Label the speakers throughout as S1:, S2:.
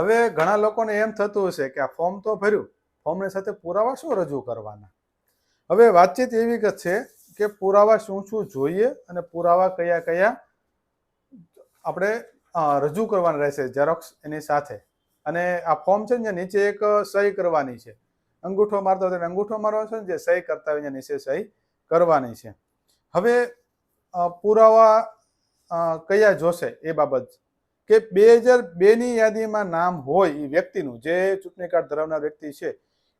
S1: હવે ઘણા લોકોને એમ થતું હશે કે આ ફોર્મ તો ભર્યું, ફોર્મની સાથે પુરાવા શું રજૂ કરવાના? હવે વાતચીત એવી છે કે પુરાવા શું શું જોઈએ અને પુરાવા કયા કયા આપણે રજૂ કરવાના રહેશે ઝેરોક્સ એની સાથે. અને આ ફોર્મ છે ને નીચે એક સહી કરવાની છે. અંગૂઠો મારતો હોય તો અંગૂઠો મારવાનો છે ને જે સહી કરતા હોય નીચે સહી કરવાની છે. હવે પુરાવા કયા જોશે એ બાબત કે બે હજાર બેની યાદીમાં નામ હોય, એ વ્યક્તિનું, જે ચૂંટણી કાર્ડ ધરાવનાર વ્યક્તિ છે,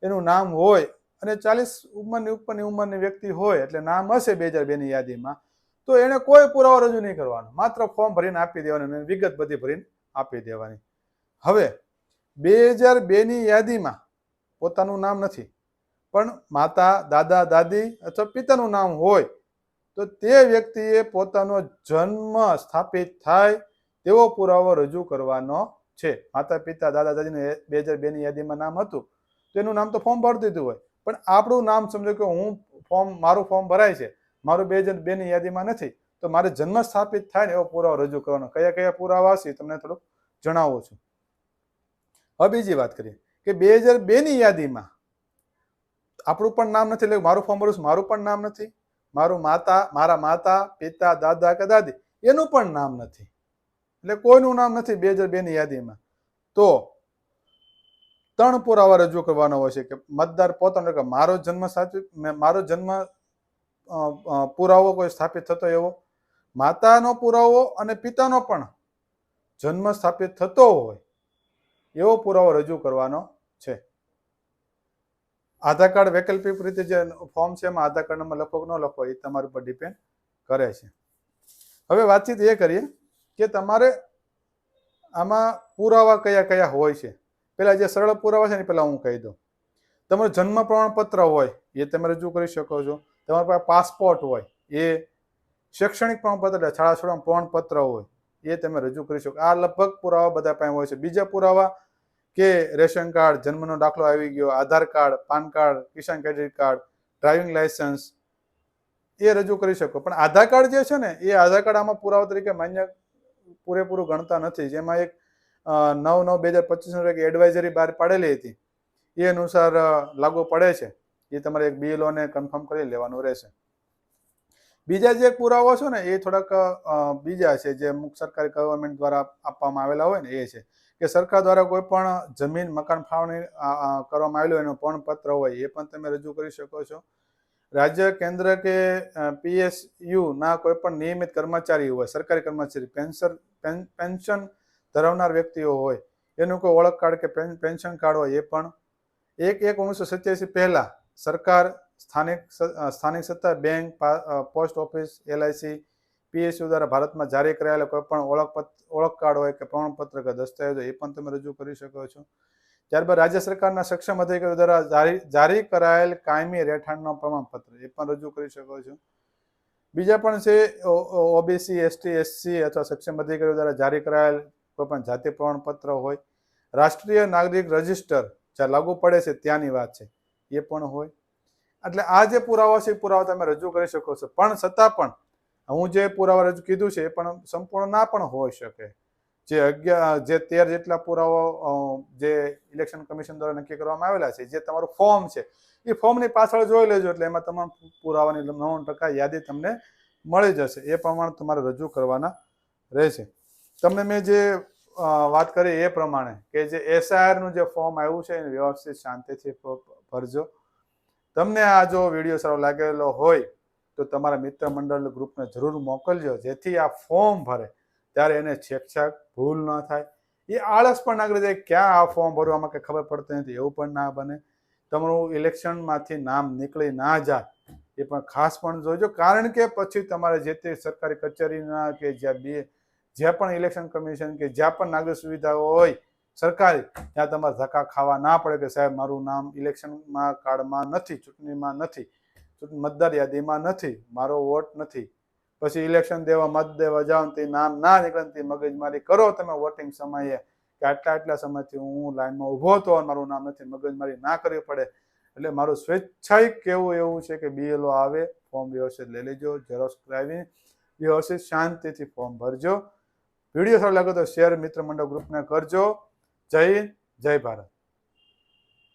S1: એનું નામ હોય અને ચાલીસ ઉંમરની, ઉપરની ઉંમરની વ્યક્તિ હોય, એટલે નામ હશે બે હજાર બેની યાદીમાં, તો એને કોઈ પુરાવો રજૂ નહીં કરવાનો. માત્ર ફોર્મ ભરીને આપી દેવાનું અને વિગત બધી ભરીને આપી દેવાની. હવે બે હજાર બેની યાદીમાં પોતાનું નામ નથી, પણ માતા, દાદા, દાદી અથવા પિતાનું નામ હોય, તો તે વ્યક્તિએ પોતાનો જન્મ સ્થાપિત થાય તેવો પુરાવો રજૂ કરવાનો છે. માતા પિતા દાદા દાદીને બે હજાર બેની યાદીમાં નામ હતું તો એનું નામ તો ફોર્મ ભરી દીધું હોય. પણ આપણું નામ સમજો કે હું ફોર્મ મારું ફોર્મ ભરાય છે. મારું બે હજાર બેની યાદીમાં નથી. તો મારે જન્મ સ્થાપિત થાય ને એવો પુરાવો રજૂ કરવાનો. કયા કયા પુરાવા હશે તમને થોડુંક જણાવું છું. હવે બીજી વાત કરીએ કે બે હજાર બેની યાદીમાં આપણું પણ નામ નથી એટલે મારું ફોર્મ ભરું છું, મારું પણ નામ નથી. મારું માતા મારા માતા પિતા દાદા કે દાદી એનું પણ નામ નથી. એટલે કોઈનું નામ નથી બે હજાર બેની યાદીમાં. તો ત્રણ પુરાવા રજૂ કરવાનો હોય છે કે મતદાર પોતાનો કે મારો જન્મ સાચું મારો જન્મ પુરાવો કોઈ સ્થાપિત થતો એવો? માતાનો પુરાવો અને પિતાનો પણ જન્મ સ્થાપિત થતો હોય એવો પુરાવો રજૂ કરવાનો છે. આધાર કાર્ડ વૈકલ્પિક રીતે જે ફોર્મ છે એમાં આધાર કાર્ડ નંબર લખો કે ન લખો એ તમારી ઉપર ડિપેન્ડ કરે છે. હવે વાતચીત એ કરીએ. કે તમારે આમાં પુરાવા કયા કયા હોય છે? પહેલાં જે સરળ પુરાવા છે ને પહેલાં હું કહી દઉં. તમારું જન્મ પ્રમાણપત્ર હોય, એ તમે રજૂ કરી શકો છો. તમારા પાસે પાસપોર્ટ હોય, એ શૈક્ષણિક પ્રમાણપત્ર એટલે શાળા છોડવાનું પ્રમાણપત્ર હોય, એ તમે રજૂ કરી શકો. આ લગભગ પુરાવા બધા પાસે હોય છે. બીજા પુરાવા કે રેશન કાર્ડ, જન્મનો દાખલો આવી ગયો, Aadhaar card, PAN card, Kisan credit card, driving licence એ રજૂ કરી શકો. પણ આધાર કાર્ડ જે છે ને, એ આધાર કાર્ડ આમાં પુરાવા તરીકે માન્ય પૂરેપૂરું ગણતા નથી. જેમાં એક નવ નવ બે હજાર પચીસનું એક એડવાઇઝરી બહાર પાડેલી હતી. એ અનુસાર લાગુ પડે છે. એ તમારે એક બિલોને કન્ફર્મ કરી લેવાનું રહેશે. બીજા જે પુરાવો છે ને, એ થોડાક બીજા છે, જે અમુક સરકારી ગવર્મેન્ટ દ્વારા આપવામાં આવેલા હોય ને, એ છે કે સરકાર દ્વારા કોઈ પણ જમીન, મકાન ફાળવણી કરવામાં આવેલું એનું પત્ર હોય, એ પણ તમે રજૂ કરી શકો છો. રાજ્ય કેન્દ્ર કે પીએસયુ ના કોઈ પણ નિયમિત કર્મચારી હોય, સરકારી કર્મચારી પેન્શન પેન- પેન્શન ધરાવનાર વ્યક્તિઓ હોય, એનું કોઈ ઓળખ કાર્ડ કે પેન- પેન્શન કાર્ડ હોય, એ પણ એક એક ઓગણીસો સત્યાસી પહેલા સરકાર સ્થાનિક સ્થાનિક સત્તા bank post office, LIC, PSU દ્વારા ભારતમાં જારી કરાયેલા કોઈ પણ ઓળખપત્ર ઓળખ કાર્ડ હોય કે પ્રમાણપત્ર કે દસ્તાવેજો, એ પણ તમે રજૂ કરી શકો છો. ત્યારબાદ રાજ્ય સરકારના સક્ષમ અધિકારીઓ દ્વારા જારી જારી કરાયેલ કાયમી રહેઠાણનો પ્રમાણપત્ર, એ પણ રજૂ કરી શકો છો. બીજા પણ છે ઓબીસી, એસટી, એસસી અથવા સક્ષમ અધિકારીઓ દ્વારા જારી કરાયેલ કોઈ પણ જાતિ પ્રમાણપત્ર હોય, રાષ્ટ્રીય નાગરિક રજિસ્ટર જ્યાં લાગુ પડે છે ત્યાંની વાત છે, એ પણ હોય. એટલે આ જે પુરાવા છે, એ પુરાવા તમે રજૂ કરી શકો છો. પણ છતાં પણ, હું જે પુરાવા રજૂ કીધું છે, એ પણ સંપૂર્ણ ના પણ હોઈ શકે. જે અગિયાર, જે તેર જેટલા પુરાવા જે ઇલેક્શન કમિશન દ્વારા નક્કી કરવામાં આવેલા છે, જે તમારું ફોર્મ છે, એ ફોર્મની પાછળ જોઈ લેજો એટલે એમાં તમામ પુરાવાની નવ્વાણું ટકા યાદી તમને મળી જશે. એ પ્રમાણે તમારે રજૂ કરવાના રહેશે. તમને મેં જે વાત કરી એ પ્રમાણે કે જે એસઆઈઆરનું જે ફોર્મ આવ્યું છે, એને વ્યવસ્થિત શાંતિથી ભરજો. તમને આ જો વીડિયો સારો લાગેલો હોય, તો તમારા મિત્ર મંડળ ગ્રુપને જરૂર મોકલજો, જેથી આ ફોર્મ ભરે. ત્યારે એને છેકછાક ભૂલ ન થાય. એ આળસ પણ ના કરી દે ક્યાં આ ફોર્મ ભરવામાં કંઈ ખબર પડતી નથી, એવું પણ ના બને. તમારું ઇલેક્શનમાંથી નામ નીકળી ના જાય, એ પણ ખાસ પણ જોજો. કારણ કે પછી તમારે જે તે સરકારી કચેરીના કે જ્યાં બે, જ્યાં પણ ઇલેક્શન કમિશન કે જ્યાં પણ નાગરિક સુવિધાઓ હોય સરકારી, ત્યાં તમારે ધક્કા ખાવા ના પડે કે સાહેબ, મારું નામ ઇલેક્શનમાં કાર્ડમાં નથી, ચૂંટણીમાં નથી મતદાર યાદીમાં નથી, મારો વોટ નથી. પછી ઇલેક્શન દેવા, મત દેવા જાઓ નામ ના નીકળે તે મગજમારી કરો તમે વોટિંગ સમયે. કે આટલા આટલા સમયથી હું લાઈનમાં ઊભો હતો મારું નામ નથી, મગજમારી ના કરવી પડે. એટલે મારું સ્વેચ્છાયિક કેવું એવું છે કે બીએલઓ આવે ફોર્મ વ્યવસ્થિત લઈ લેજો ઝેરોક્ષ કરાવી વ્યવસ્થિત શાંતિથી ફોર્મ ભરજો. વીડિયો સારો લાગે તો શેર મિત્ર મંડળ ગ્રુપને કરજો. જય હિન્દ, જય ભારત.